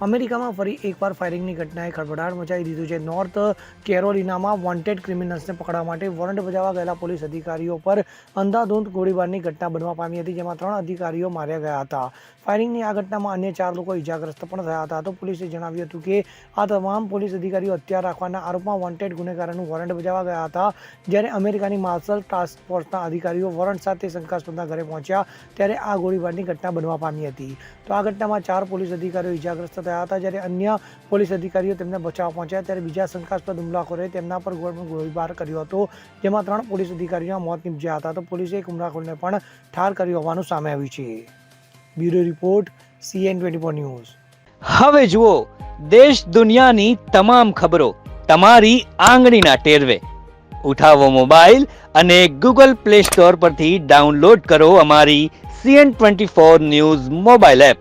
અમેરિકામાં ફરી એકવાર ફાયરિંગની ઘટનાએ ખળભળાટ મચાવી દીધું છે. નોર્થ કેરોલિનામાં વોન્ટેડ ક્રિમિનલ્સને પકડવા માટે વોરંટ બજાવવા ગયેલા પોલીસ અધિકારીઓ પર અંધાધૂંધ ગોળીબારની ઘટના બનવા પામી હતી, જેમાં ત્રણ અધિકારીઓ માર્યા ગયા હતા. ફાયરિંગની આ ઘટનામાં અન્ય ચાર લોકો ઇજાગ્રસ્ત પણ થયા હતા. તો પોલીસે જણાવ્યું હતું કે આ તમામ પોલીસ અધિકારીઓ હત્યા રાખવાના આરોપમાં વોન્ટેડ ગુનેગારોનું વોરંટ બજાવવા ગયા હતા. જ્યારે અમેરિકાની માર્શલ ટાસ્ક ફોર્સના અધિકારીઓ વોરંટ સાથે શંકાસ્પદના ઘરે પહોંચ્યા, ત્યારે આ ગોળીબારની ઘટના બનવા પામી હતી. તો આ ઘટનામાં ચાર પોલીસ અધિકારીઓ ઇજાગ્રસ્ત થયા હતા જ્યારે અન્ય પોલીસ અધિકારીઓ તેમને બચાવવા પહોંચ્યા ત્યારે બીજા શંકાસ્પદ હુમલાખોરે તેમના પર ગોળીબાર કર્યો હતો, જેમાં ત્રણ પોલીસ અધિકારીઓના મોત નીપજ્યા હતા. તો પોલીસે એક હુમલાખોરને પણ ઠાર કર્યો હોવાનું સામે આવ્યું છે. Bureau report, CN twenty four news. હવે જુઓ, દેશ દુનિયાની તમામ ખબરો તમારી આંગળીના ટેરવે. ઉઠાવો મોબાઈલ અને ગૂગલ પ્લે સ્ટોર પરથી ડાઉનલોડ કરો અમારી CN twenty four news mobile app.